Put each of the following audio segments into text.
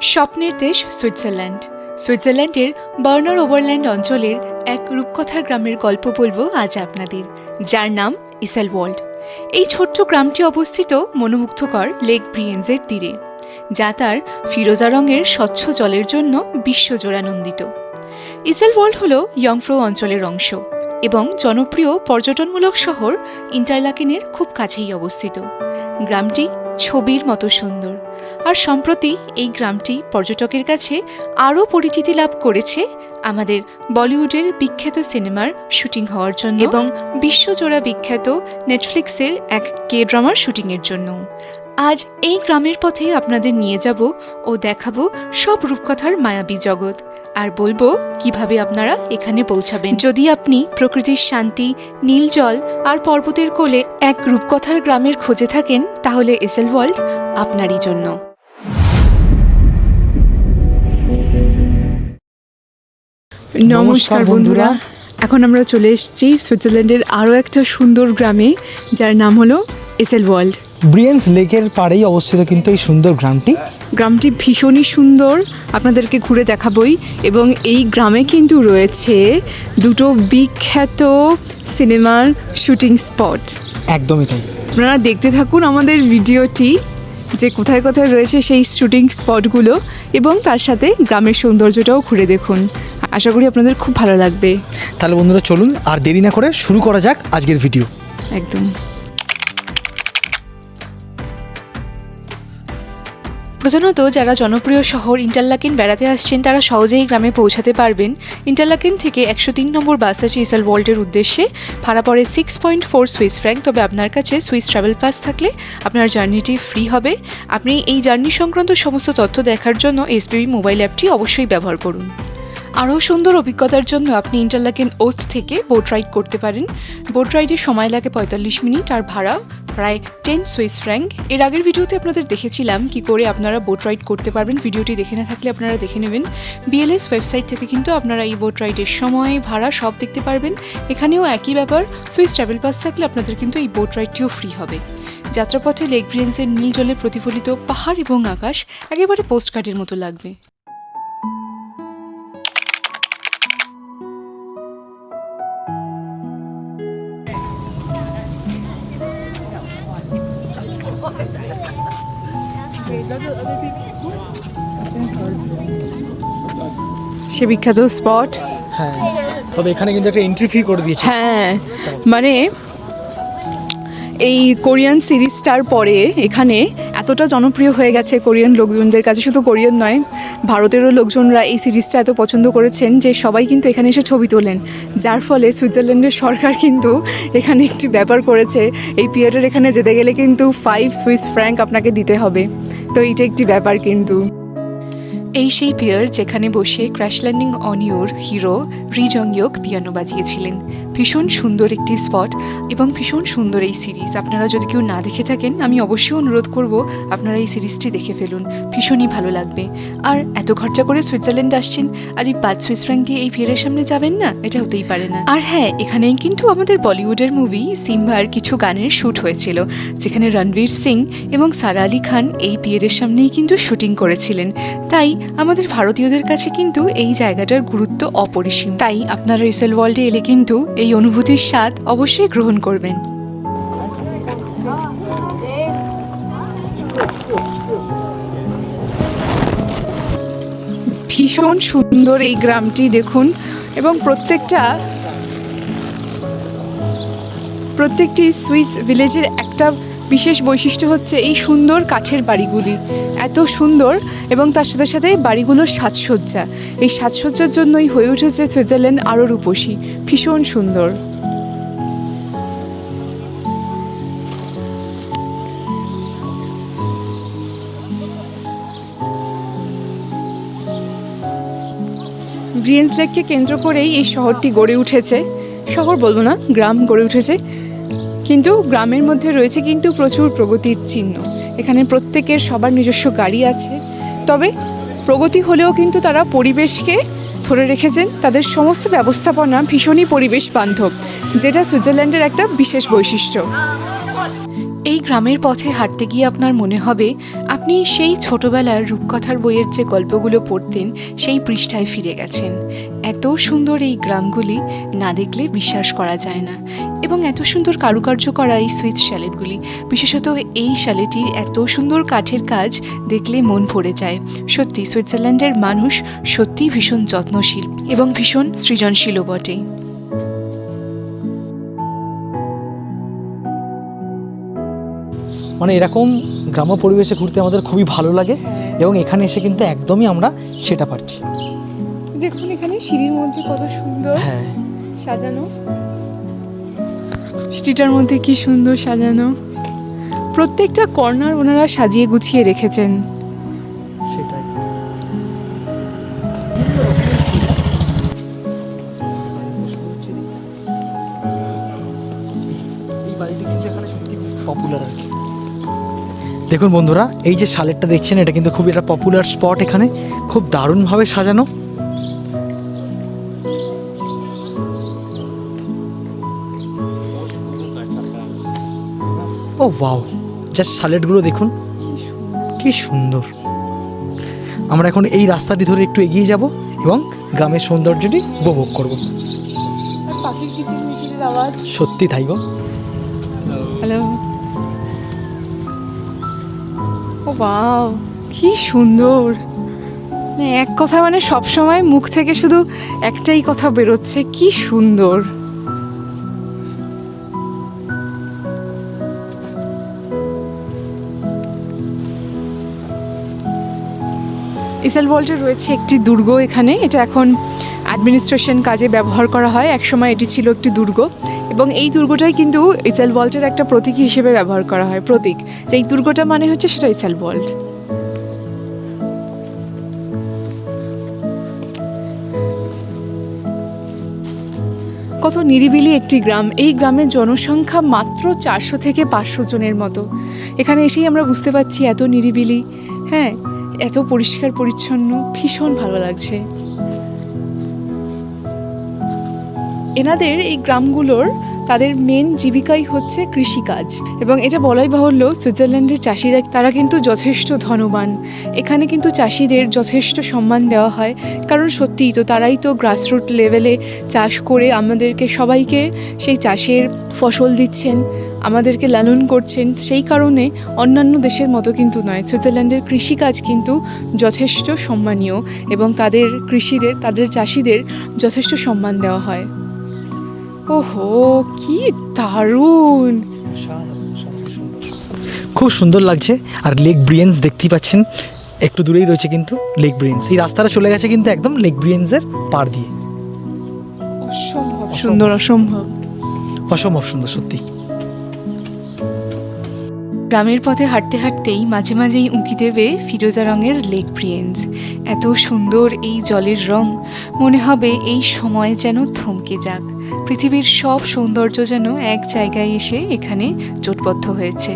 স্বপ্নের দেশ সুইজারল্যান্ড। সুইজারল্যান্ডের বার্নার ওভারল্যান্ড অঞ্চলের এক রূপকথার গ্রামের গল্প বলব আজ আপনাদের, যার নাম ইসেলওয়াল্ড এই ছোট্ট গ্রামটি অবস্থিত মনোমুগ্ধকর লেক ব্রিয়েন্সের তীরে, যা তার ফিরোজা রঙের স্বচ্ছ জলের জন্য বিশ্বজোড়ানন্দিত ইসেলওয়াল্ড হল ইয়ংফ্রো অঞ্চলের অংশ এবং জনপ্রিয় পর্যটনমূলক শহর ইন্টারলাকেনের খুব কাছেই অবস্থিত। গ্রামটি ছবির মতো সুন্দর। আর সম্প্রতি এই গ্রামটি পর্যটকের কাছে আরও পরিচিতি লাভ করেছে আমাদের বলিউডের বিখ্যাত সিনেমার শুটিং হওয়ার জন্য এবং বিশ্বজোড়া বিখ্যাত নেটফ্লিক্সের এক কে ড্রামার শুটিংয়ের জন্য। আজ এই গ্রামের পথে আপনাদের নিয়ে যাব ও দেখাবো সব রূপকথার মায়াবী জগৎ। আর বলব কীভাবে আপনারা এখানে পৌঁছাবেন। যদি আপনি প্রকৃতির শান্তি, নীল জল আর পর্বতের কোলে এক রূপকথার গ্রামের খোঁজে থাকেন, তাহলে এসেল ওয়ার্ল্ড আপনারই জন্য। নমস্কার বন্ধুরা। এখন আমরা চলে এসেছি সুইজারল্যান্ডের আরও একটা সুন্দর গ্রামে যার নাম হলো এসেল ওয়ার্ল্ড। ব্রিয়েন্স লেকের পাড়েই অবস্থিত কিন্তু এই সুন্দর গ্রামটি। গ্রামটি ভীষণই সুন্দর আপনাদেরকে ঘুরে দেখাবই। এবং এই গ্রামে কিন্তু রয়েছে দুটো বিখ্যাত সিনেমার শুটিং স্পট। একদমই তাই। আপনারা দেখতে থাকুন আমাদের ভিডিওটি যে কোথায় কোথায় রয়েছে সেই শুটিং স্পটগুলো এবং তার সাথে গ্রামের সৌন্দর্যটাও ঘুরে দেখুন। আশা করি আপনাদের খুব ভালো লাগবে। তাহলে বন্ধুরা চলুন আর দেরি না করে শুরু করা যাক আজকের ভিডিও। একদম। প্রধানত যারা জনপ্রিয় শহর ইন্টারলাকেন বেড়াতে আসছেন তারা সহজেই গ্রামে পৌঁছাতে পারবেন। ইন্টারলাকেন থেকে একশো তিন নম্বর বাস আছে ইসাল ওয়ার্ল্ডের উদ্দেশ্যে। ভাড়া পড়ে six point four Swiss franc তবে আপনার কাছে সুইস ট্রাভেল পাস থাকলে আপনার জার্নিটি ফ্রি হবে। আপনি এই জার্নি সংক্রান্ত সমস্ত তথ্য দেখার জন্য এসবিবি মোবাইল অ্যাপটি অবশ্যই ব্যবহার করুন। আরও সুন্দর অভিজ্ঞতার জন্য আপনি ইন্টারলাকেন ওস্ট থেকে বোট রাইড করতে পারেন। বোট রাইডে সময় লাগে পঁয়তাল্লিশ মিনিট আর ভাড়া প্রায় টেন সুইস ফ্র্যাঙ্ক। এর আগের ভিডিওতে আপনাদের দেখেছিলাম কি করে আপনারা বোট রাইড করতে পারবেন। ভিডিওটি দেখে না থাকলে আপনারা দেখে নেবেন। বিএলএস ওয়েবসাইট থেকে কিন্তু আপনারা এই বোট রাইডের সময়, ভাড়া সব দেখতে পারবেন। এখানেও একই ব্যাপার, সুইস ট্রাভেল পাস থাকলে আপনাদের কিন্তু এই বোট রাইডটিও ফ্রি হবে। যাত্রাপথে লেক ব্রিয়েন্সের নীল জলে প্রতিফলিত পাহাড় এবং আকাশ একেবারে পোস্টকার্ডের মতো লাগবে। সে বিখ্যাত স্পট হ্যাঁ তবে এখানে কিন্তু একটা এন্ট্রি ফি করে দিয়েছে। হ্যাঁ মানে এই কোরিয়ান সিরিজটার পরে এখানে এতটা জনপ্রিয় হয়ে গেছে কোরিয়ান লোকজনদের কাছে। শুধু কোরিয়ান নয়, ভারতেরও লোকজনরা এই সিরিজটা এত পছন্দ করেছেন যে সবাই কিন্তু এখানে এসে ছবি তোলেন। যার ফলে সুইজারল্যান্ডের সরকার কিন্তু এখানে একটি ব্যাপার করেছে, এই পিরিয়ডের এখানে যেতে গেলে কিন্তু ফাইভ সুইস ফ্র্যাঙ্ক আপনাকে দিতে হবে। তো এইটা একটি ব্যাপার কিন্তু। এই সেই পিয়ার যেখানে বসে ক্র্যাশ ল্যান্ডিং অন হিরো রি জং ইয়োক পিয়ানো বাজিয়েছিলেন। ভীষণ সুন্দর একটি স্পট এবং ভীষণ সুন্দর এই সিরিজ। আপনারা যদি কেউ না দেখে থাকেন, আমি অবশ্যই অনুরোধ করব আপনারা এই সিরিজটি দেখে ফেলুন। ভীষণই ভালো লাগবে। আর এত খরচা করে সুইজারল্যান্ড আসছেন, আর এই পাঁচ সুইস ফ্র্যাঙ্ক দিয়ে এই পিয়ারের সামনে যাবেন না? এটা হতেই পারে না। আর হ্যাঁ এখানেই কিন্তু আমাদের বলিউডের মুভি সিম্বার কিছু গানের শ্যুট হয়েছিল, যেখানে রণবীর সিং এবং সারা আলী খান এই পিয়ারের সামনেই কিন্তু শুটিং করেছিলেন। তাই আমাদের ভারতীয়দের কাছে কিন্তু এই জায়গাটার গুরুত্ব অপরিসীম। তাই আপনারা রিসেল ওয়ার্ল্ডে এলে কিন্তু এই অনুভূতির স্বাদ অবশ্যই গ্রহণ করবেন। ভীষণ সুন্দর এই গ্রামটি দেখুন এবং প্রত্যেকটা প্রত্যেকটি সুইস ভিলেজের একটা বিশেষ বৈশিষ্ট্য হচ্ছে এই সুন্দর কাঠের বাড়িগুলি। এত সুন্দর এবং তার সাথে সাথে বাড়িগুলোর সাজসজ্জা। এই সাজসজ্জার জন্যই হয়ে উঠেছে সুইজারল্যান্ড আরও রূপসী। ভীষণ সুন্দর। ব্রিয়েন্স লেককে কেন্দ্র করেই এই শহরটি গড়ে উঠেছে। শহর বলব না, গ্রাম গড়ে উঠেছে। কিন্তু গ্রামের মধ্যে রয়েছে কিন্তু প্রচুর প্রগতির চিহ্ন। এখানে প্রত্যেকের সবার নিজস্ব গাড়ি আছে। তবে প্রগতি হলেও কিন্তু তারা পরিবেশকে ধরে রেখেছেন। তাদের সমস্ত ব্যবস্থাপনা ভীষণই পরিবেশ বান্ধব, যেটা সুইজারল্যান্ডের একটা বিশেষ বৈশিষ্ট্য। এই গ্রামের পথে হাঁটতে গিয়ে আপনার মনে হবে আপনি সেই ছোটবেলার রূপকথার বইয়ের যে গল্পগুলো পড়তেন, সেই পৃষ্ঠায় ফিরে গেছেন। এত সুন্দর এই গ্রামগুলি না দেখলে বিশ্বাস করা যায় না। এবং এত সুন্দর কারুকার্য করা এই সুইচ শ্যালেটগুলি, বিশেষত এই শ্যালেটির এত সুন্দর কাঠের কাজ দেখলে মন ভরে যায়। সত্যি সুইজারল্যান্ডের মানুষ সত্যিই ভীষণ যত্নশীল এবং ভীষণ সৃজনশীলও বটে। মানে এরকম গ্রাম্য পরিবেশে ঘুরতে আমাদের খুবই ভালো লাগে এবং এখানে এসে কিন্তু একদমই আমরা সেটা পারছি। দেখুন এখানে সিঁড়ির মধ্যে কত সুন্দর হ্যাঁ। সাজানো। সিঁড়িটার মধ্যে কি সুন্দর সাজানো। প্রত্যেকটা কর্নার ওনারা সাজিয়ে গুছিয়ে রেখেছেন। দেখুন বন্ধুরা এই যে শালেরটা দেখছেন এটা কিন্তু খুবই একটা পপুলার স্পট এখানে। খুব দারুণভাবে সাজানো। ও ওয়াও জাস্ট শালেটগুলো দেখুন কি সুন্দর। আমরা এখন এই রাস্তাটি ধরে একটু এগিয়ে যাব এবং গ্রামের সৌন্দর্যটি উপভোগ করব। সত্যি তাই গো। হ্যালো ও কি সুন্দর। মানে এক কথা মানে সব সময় মুখ থেকে শুধু একটাই কথা বেরোচ্ছে, কি সুন্দর। ইসেল ভল্টে রয়েছে একটি দুর্গ এখানে, এটা এখন অ্যাডমিনিস্ট্রেশন কাজে ব্যবহার করা হয়। একসময় এটি ছিল একটি দুর্গ। এবং এই দুর্গটাই কিন্তু ইসেল ভল্টের একটা প্রতীক হিসেবে ব্যবহার করা হয়, প্রতীক। যে এই দুর্গটা মানে হচ্ছে সেটা ইসেল ভল্ট কত নিরিবিলি একটি গ্রাম। এই গ্রামের জনসংখ্যা মাত্র চারশো থেকে পাঁচশো জনের মতো। এখানে এসেই আমরা বুঝতে পারছি এত নিরিবিলি। হ্যাঁ এত পরিষ্কার, পরিচ্ছন্ন, ভীষণ ভালো লাগছে। এনাদের এই গ্রামগুলোর তাদের মেন জীবিকাই হচ্ছে কৃষিকাজ। এবং এটা বলাই বাহুল্য, সুইজারল্যান্ডের চাষিরা, তারা কিন্তু যথেষ্ট ধনবান। এখানে কিন্তু চাষিদের যথেষ্ট সম্মান দেওয়া হয়। কারণ সত্যিই তো তারাই তো গ্রাসরুট লেভেলে চাষ করে আমাদেরকে সবাইকে সেই চাষের ফসল দিচ্ছেন, আমাদেরকে লালন করছেন। সেই কারণে অন্যান্য দেশের মতো কিন্তু নয়। সুইজারল্যান্ডের কৃষিকাজ কিন্তু যথেষ্ট সম্মানীয় এবং তাদের কৃষিদের, তাদের চাষিদের যথেষ্ট সম্মান দেওয়া হয়। ওহো কি দারুণ! খুব সুন্দর লাগছে। আর লেক ব্রিয়েন্স দেখতেই পাচ্ছেন একটু দূরেই রয়েছে কিন্তু লেক ব্রিয়েন্স এই রাস্তাটা চলে গেছে কিন্তু একদম লেক ব্রিয়েন্সের পার দিয়ে। অসম্ভব সুন্দর অসম্ভব। অসম্ভব সুন্দর সত্যি। গ্রামের পথে হাঁটতে হাঁটতেই মাঝে মাঝেই উঁকি দেবে ফিরোজা রঙের লেক ব্রিয়েন্স এত সুন্দর এই জলের রং মনে হবে এই সময় যেন থমকে যাক। পৃথিবীর সব সৌন্দর্য যেন এক জায়গায় এসে এখানে জোটবদ্ধ হয়েছে।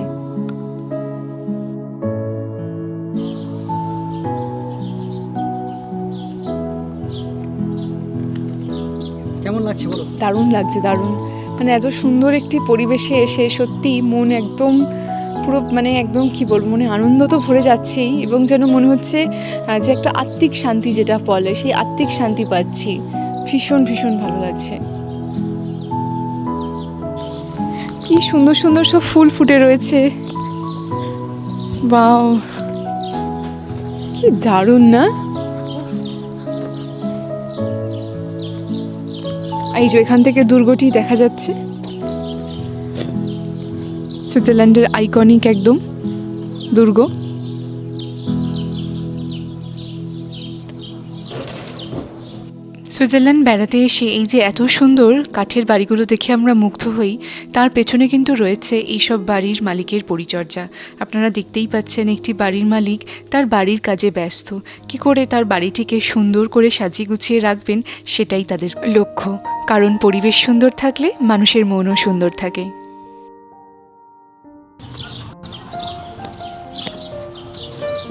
কেমন লাগছে বলো? দারুণ লাগছে দারুণ। মানে এত সুন্দর একটি পরিবেশে এসে সত্যি মন একদম পুরো মানে একদম কি বলব, মনে আনন্দ তো ভরে যাচ্ছেই এবং যেন মনে হচ্ছে যে একটা আত্মিক শান্তি যেটা বলে, সেই আত্মিক শান্তি পাচ্ছি। ভীষণ ভীষণ ভালো লাগছে। কি সুন্দর সুন্দর সব ফুল ফুটে রয়েছে। বাও কি দারুণ, না? এই যে এখান থেকে দুর্গটি দেখা যাচ্ছে। সুইজারল্যান্ডের আইকনিক একদম দুর্গ। সুইজারল্যান্ড বেড়াতে এসে এই যে এত সুন্দর কাঠের বাড়িগুলো দেখে আমরা মুগ্ধ হই, তার পেছনে কিন্তু রয়েছে এইসব বাড়ির মালিকের পরিচর্যা। আপনারা দেখতেই পাচ্ছেন একটি বাড়ির মালিক তার বাড়ির কাজে ব্যস্ত। কি করে তার বাড়িটিকে সুন্দর করে সাজিয়ে গুছিয়ে রাখবেন, সেটাই তাদের লক্ষ্য। কারণ পরিবেশ সুন্দর থাকলে মানুষের মনও সুন্দর থাকে।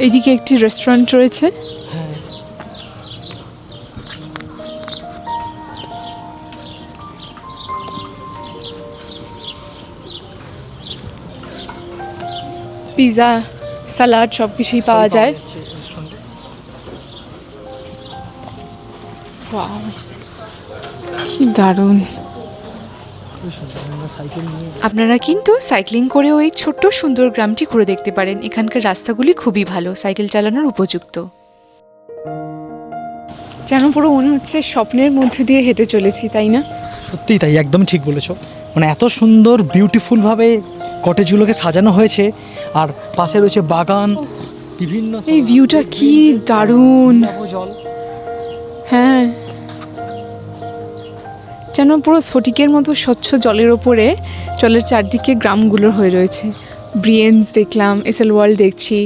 এইদিকে একটি রেস্টুরেন্ট রয়েছে। পিৎজা স্যালাড সব কিছুই পাওয়া যায় কি দারুণ। আপনারা কিন্তু সাইক্লিং করেও এই ছোট্ট সুন্দর গ্রামটি ঘুরে দেখতে পারেন। এখানকার রাস্তাগুলি খুবই ভালো সাইকেল চালানোর উপযুক্ত। যেন পুরো মনে হচ্ছে স্বপ্নের মধ্যে দিয়ে হেঁটে চলেছি তাই না? সত্যিই তাই একদম ঠিক বলেছ। মানে এত সুন্দর বিউটিফুলভাবে কটেজগুলোকে সাজানো হয়েছে আর পাশে রয়েছে বাগান বিভিন্ন এই ভিউটা কি দারুণ। জল। হ্যাঁ। যেন পুরো স্ফটিকের মতো স্বচ্ছ জলের ওপরে জলের চারদিকে গ্রামগুলো হয়ে রয়েছে। ব্রিয়েন্স দেখলাম এসএল ওয়ার্ল্ড দেখছি।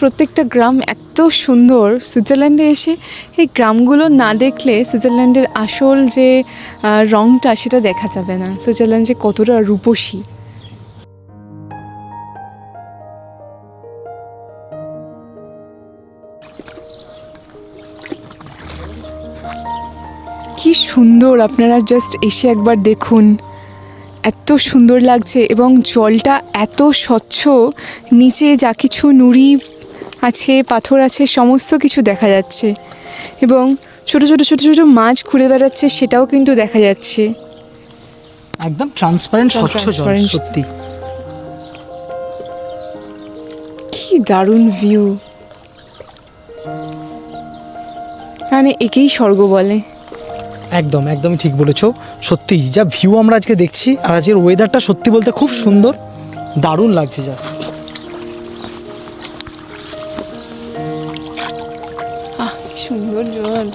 প্রত্যেকটা গ্রাম এত সুন্দর। সুইজারল্যান্ডে এসে এই গ্রামগুলো না দেখলে সুইজারল্যান্ডের আসল যে রংটা সেটা দেখা যাবে না। সুইজারল্যান্ড যে কতটা রূপসী। কি সুন্দর আপনারা জাস্ট এসে একবার দেখুন। এত সুন্দর লাগছে এবং জলটা এত স্বচ্ছ নিচে যা কিছু নুড়ি আছে পাথর আছে সমস্ত কিছু দেখা যাচ্ছে। এবং ছোট ছোট ছোট ছোট মাছ ঘুরে বেড়াচ্ছে সেটাও কিন্তু দেখা যাচ্ছে। একদম ট্রান্সপারেন্ট স্বচ্ছ জল সত্যি। কি দারুণ ভিউ মানে একেই স্বর্গ বলে। একদম একদমই ঠিক বলেছ। সত্যি যা ভিউ আমরা আজকে দেখছি আর আজকের ওয়েদারটা সত্যি বলতে খুব সুন্দর। দারুণ লাগছে জাস্ট সুন্দর জল।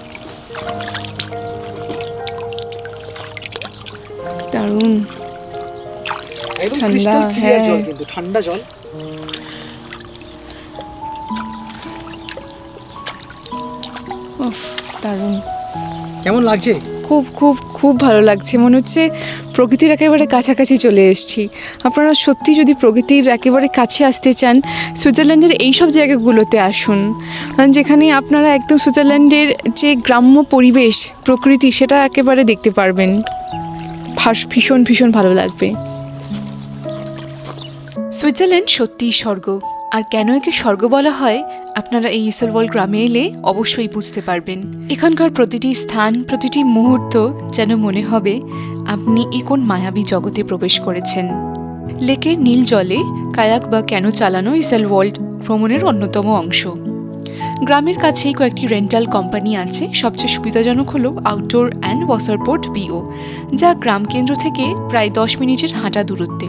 দারুণ। ঠান্ডা, হ্যাঁ। জল কিন্তু ঠান্ডা জল। উফ দারুণ। কেমন লাগছে? খুব খুব খুব ভালো লাগছে। মনে হচ্ছে প্রকৃতির একেবারে কাছাকাছি চলে এসেছি। আপনারা সত্যি যদি প্রকৃতির একেবারে কাছে আসতে চান, সুইজারল্যান্ডের এই সব জায়গাগুলোতে আসুন। যেখানে আপনারা একদম সুইজারল্যান্ডের যে গ্রাম্য পরিবেশ, প্রকৃতি, সেটা একেবারে দেখতে পারবেন। ভীষণ ভীষণ ভালো লাগবে। সুইজারল্যান্ড সত্যিই স্বর্গ। আর কেন একে স্বর্গ বলা হয়, আপনারা এই ইসলওয়াল গ্রামে এলে অবশ্যই বুঝতে পারবেন। এখানকার প্রতিটি স্থান, প্রতিটি মুহূর্ত যেন মনে হবে আপনি এ কোন মায়াবী জগতে প্রবেশ করেছেন। লেকের নীল জলে কায়াক বা কেন চালানো ইসেল ওয়ার্ল্ড ভ্রমণের অন্যতম অংশ। গ্রামের কাছেই কয়েকটি রেন্টাল কোম্পানি আছে, সবচেয়ে সুবিধাজনক হলো আউটডোর অ্যান্ড ওয়াসারপোর্ট বিও, যা গ্রাম কেন্দ্র থেকে প্রায় দশ মিনিটের হাঁটা দূরত্বে।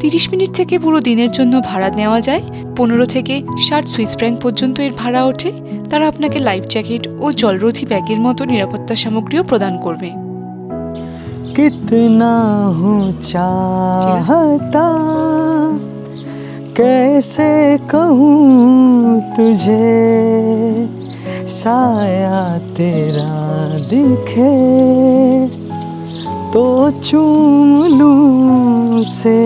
তিরিশ মিনিট থেকে পুরো দিনের জন্য ভাড়া নেওয়া যায় পনেরো থেকে ষাট সুইস ফ্র্যাঙ্ক পর্যন্ত এর ভাড়া ওঠে তারা আপনাকে লাইফ জ্যাকেট ও জলরোধী ব্যাগের মতো নিরাপত্তা সামগ্রীও প্রদান করবে कितना हूँ चाहता कैसे कहूँ तुझे साया तेरा दिखे तो चूम लूं से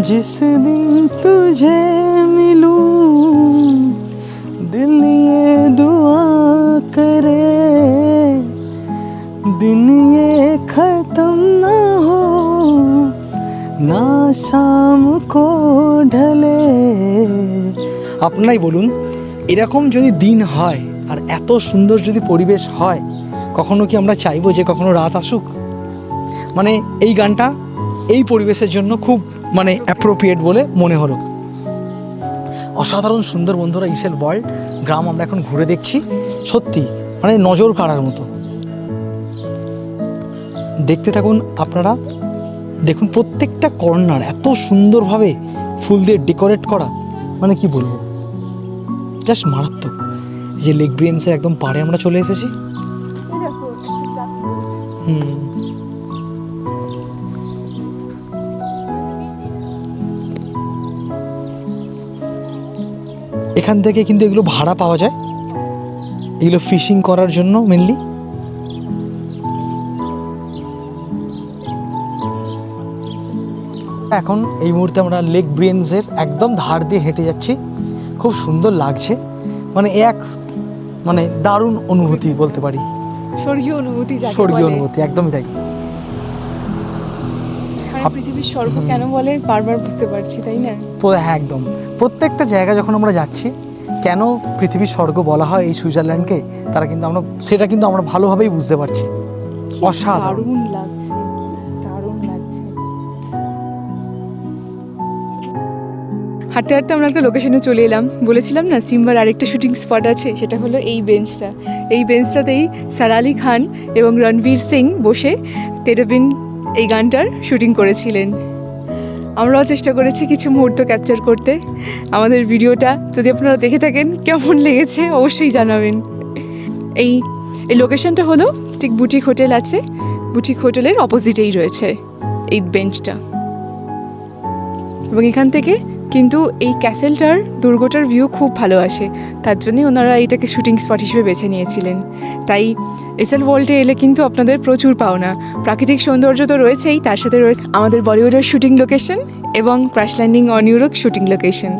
जिस दिन तुझे मिलूं दिल ये दुआ करे दिन ये खत्म ना हो না শাম কো ঢলে আপনারাই বলুন এরকম যদি দিন হয় আর এত সুন্দর যদি পরিবেশ হয় কখনো কি আমরা চাইব যে কখনো রাত আসুক? মানে এই গানটা এই পরিবেশের জন্য খুব মানে অ্যাপ্রোপ্রিয়েট বলে মনে হলো। অসাধারণ সুন্দর বন্ধুরা ইসেল ওয়ার্ল্ড গ্রাম আমরা এখন ঘুরে দেখছি। সত্যি মানে নজর কাড়ার মতো। দেখতে থাকুন আপনারা, দেখুন প্রত্যেকটা কর্নার এত সুন্দরভাবে ফুল দিয়ে ডেকোরেট করা। মানে কি বলব? জাস্ট মারাত্মক। যে লেক ব্রিয়েন্সের একদম পাড়ে আমরা চলে এসেছি। এখান থেকে কিন্তু এগুলো ভাড়া পাওয়া যায়। এগুলো ফিশিং করার জন্য মেনলি এখন এই মুহূর্তে আমরা লেক ব্রিয়েন্সের একদম ধার দিয়ে হেঁটে যাচ্ছি। খুব সুন্দর লাগছে। মানে এক মানে দারুণ অনুভূতি বলতে পারি। স্বর্গীয় অনুভূতি স্বর্গীয় অনুভূতি একদমই তাই। পৃথিবীর স্বর্গ কেন বলে বারবার বুঝতে পারছি তাই না? হ্যাঁ একদম। প্রত্যেকটা জায়গা যখন আমরা যাচ্ছি কেন পৃথিবীর স্বর্গ বলা হয় এই সুইজারল্যান্ডকে তারা কিন্তু আমরা সেটা কিন্তু আমরা ভালোভাবেই বুঝতে পারছি। অসাধারণ। লাগছে। হাঁটতে হাঁটতে আমরা একটা লোকেশনে চলে এলাম। বলেছিলাম না, সিম্বার আরেকটা শুটিং স্পট আছে, সেটা হলো এই বেঞ্চটা এই বেঞ্চটাতেই সারা আলি খান এবং রণবীর সিং বসে তেরবিন এই গানটার শুটিং করেছিলেন। আমরাও চেষ্টা করেছি কিছু মুহূর্ত ক্যাপচার করতে। আমাদের ভিডিওটা যদি আপনারা দেখে থাকেন, কেমন লেগেছে অবশ্যই জানাবেন। এই এই লোকেশনটা হলো ঠিক বুটিক হোটেল আছে, বুটিক হোটেলের অপোজিটেই রয়েছে এই বেঞ্চটা এবং এখান থেকে কিন্তু এই ক্যাসেলটার দুর্গটার ভিউ খুব ভালো আসে। তার জন্যই ওনারা এটাকে শুটিং স্পট হিসেবে বেছে নিয়েছিলেন। তাই এসএল ওয়ার্ল্ডে এলে কিন্তু আপনাদের প্রচুর পাওনা। প্রাকৃতিক সৌন্দর্য তো রয়েছেই, তার সাথে রয়েছে আমাদের বলিউডের শুটিং লোকেশন এবং ক্র্যাশ ল্যান্ডিং অন ইউরোক শুটিং লোকেশন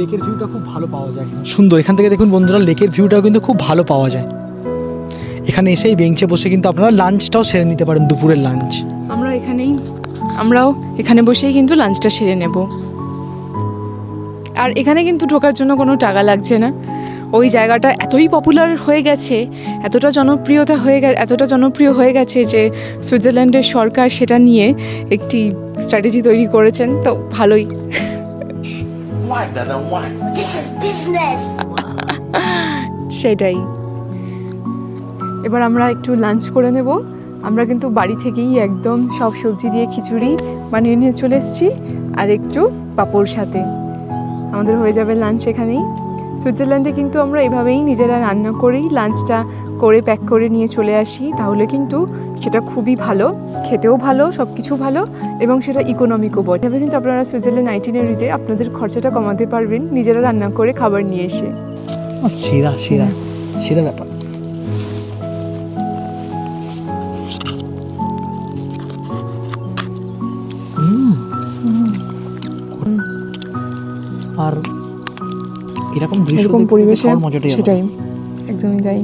লেকের ভিউটা খুব ভালো পাওয়া যায়। সুন্দর, এখান থেকে দেখুন বন্ধুরা লেকের ভিউটাও কিন্তু খুব ভালো পাওয়া যায়। এখানে এসেই বেঞ্চে বসে কিন্তু আপনারা লাঞ্চটাও সেরে নিতে পারেন, দুপুরের লাঞ্চ এখানেই। আমরাও এখানে বসেই কিন্তু লাঞ্চটা সেরে নেব। আর এখানে কিন্তু ঢোকার জন্য কোনো টাকা লাগছে না। ওই জায়গাটা এতই পপুলার হয়ে গেছে এতটা জনপ্রিয়তা হয়ে গেছে এতটা জনপ্রিয় হয়ে গেছে যে সুইজারল্যান্ডের সরকার সেটা নিয়ে একটি স্ট্র্যাটেজি তৈরি করেছেন তো ভালোই. সেটাই। এবার আমরা একটু লাঞ্চ করে নেব। আমরা কিন্তু বাড়ি থেকেই একদম সব সবজি দিয়ে খিচুড়ি বানিয়ে নিয়ে চলে এসেছি, আর একটু পাঁপড় সাথে। আমাদের হয়ে যাবে লাঞ্চ এখানেই। সুইজারল্যান্ডে কিন্তু আমরা এভাবেই নিজেরা রান্না করেই লাঞ্চটা করে প্যাক করে নিয়ে চলে আসি। তাহলে কিন্তু সেটা খুবই ভালো, খেতেও ভালো সব কিছু ভালো, এবং সেটা ইকোনমিকও বটে। এভাবে কিন্তু আপনারা সুইজারল্যান্ড আইটিনারিতে আপনাদের খরচাটা কমাতে পারবেন নিজেরা রান্না করে খাবার নিয়ে এসে। সেরা সেরা সেরা ব্যাপার। এরকম পরিবেশে। সেটাই একদমই তাই।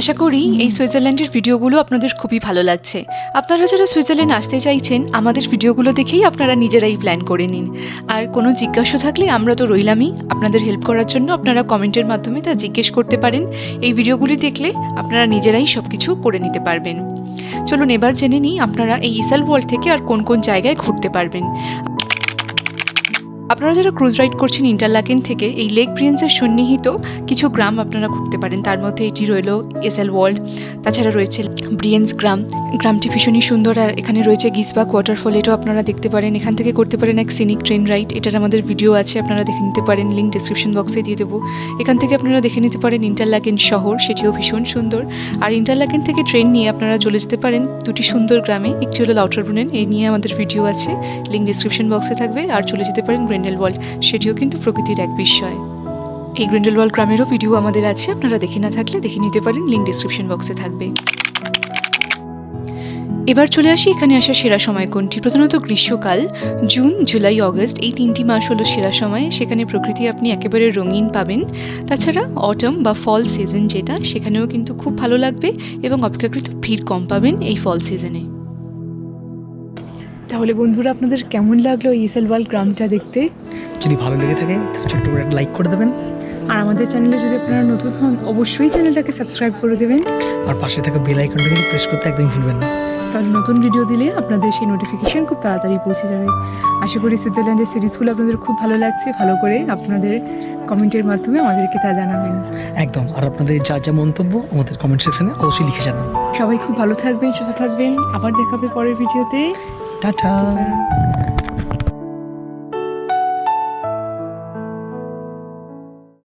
আশা করি এই সুইজারল্যান্ডের ভিডিওগুলো আপনাদের খুবই ভালো লাগছে। আপনারা যারা সুইজারল্যান্ড আসতে চাইছেন আমাদের ভিডিওগুলো দেখেই আপনারা নিজেরাই প্ল্যান করে নিন। আর কোনো জিজ্ঞাসা থাকলে আমরা তো রইলামই। আপনাদের হেল্প করার জন্য আপনারা কমেন্টের মাধ্যমে তা জিজ্ঞেস করতে পারেন। এই ভিডিওগুলি দেখলে আপনারা নিজেরাই সব কিছু করে নিতে পারবেন। চলুন এবার জেনে নিই আপনারা এই ইসাল ওয়ার্ল্ড থেকে আর কোন কোন জায়গায় ঘুরতে পারবেন। আপনারা যারা ক্রুজ রাইড করছেন ইন্টারলাকেন থেকে, এই লেক প্রিন্সের সন্নিহিত কিছু গ্রাম আপনারা ঘুরতে পারেন। তার মধ্যে এটি রইল এস এল ওয়ার্ল্ড তাছাড়া রয়েছে ব্রিয়েন্স গ্রাম। গ্রামটি ভীষণই সুন্দর আর এখানে রয়েছে গিসবাক ওয়াটারফল এটাও আপনারা দেখতে পারেন। এখান থেকে করতে পারেন এক সিনিক ট্রেন রাইড এটার আমাদের ভিডিও আছে, আপনারা দেখে নিতে পারেন লিঙ্ক ডিসক্রিপশন বক্সে দিয়ে দেবো। এখান থেকে আপনারা দেখে নিতে পারেন ইন্টারলাকেন শহর, সেটিও ভীষণ সুন্দর। আর ইন্টারলাকেন থেকে ট্রেন নিয়ে আপনারা চলে যেতে পারেন দুটি সুন্দর গ্রামে, একটি হলো লাউটারবুনেন এই নিয়ে আমাদের ভিডিও আছে লিঙ্ক ডিসক্রিপশন বক্সে থাকবে, আর চলে যেতে পারেন গ্রেন্ডেল ওয়ার্ল্ড সেটিও কিন্তু প্রকৃতির এক বিস্ময়। এই গ্রেন্ডেল ওয়ার্ল্ড গ্রামেরও ভিডিও আমাদের আছে, আপনারা দেখে না থাকলে দেখে নিতে পারেন লিঙ্ক ডিসক্রিপশন বক্সে থাকবে। এবার চলে আসি এখানে আসা সেরা সময় কোনটি প্রধানত গ্রীষ্মকাল জুন জুলাই অগস্ট এই তিনটি মাস হলো সেরা সময়। সেখানে প্রকৃতি আপনি একেবারে রঙিন পাবেন। তাছাড়া অটম বা ফল সিজন যেটা সেখানেও কিন্তু খুব ভালো লাগবে এবং অপেক্ষাকৃত ভিড় কম পাবেন এই ফল সিজনে তাহলে বন্ধুরা আপনাদের কেমন লাগল এই ইসেলওয়াল গ্রামটা দেখতে? যদি ভালো লেগে থাকে তাহলে ছোট্ট করে লাইক করে দেবেন। আর আমাদের চ্যানেলে যদি আপনারা নতুন হন অবশ্যই চ্যানেলটাকে সাবস্ক্রাইব করে দেবেন। আর পাশে থাকা বেল আইকনটা কিন্তু প্রেস করতে একদম ভুলবেন না। তাহলে নতুন ভিডিও দিলে আপনাদের সেই নোটিফিকেশান খুব তাড়াতাড়ি পৌঁছে যাবে। আশা করি সুইজারল্যান্ডের সিরিজগুলো আপনাদের খুব ভালো লাগছে ভালো করে আপনাদের কমেন্টের মাধ্যমে আমাদেরকে তা জানাবেন। একদম আর আপনাদের যা যা মন্তব্য আমাদের কমেন্ট সেকশনে অবশ্যই লিখে জানান সবাই খুব ভালো থাকবেন সুস্থ থাকবেন আবার দেখাবে পরের ভিডিওতে টাটা।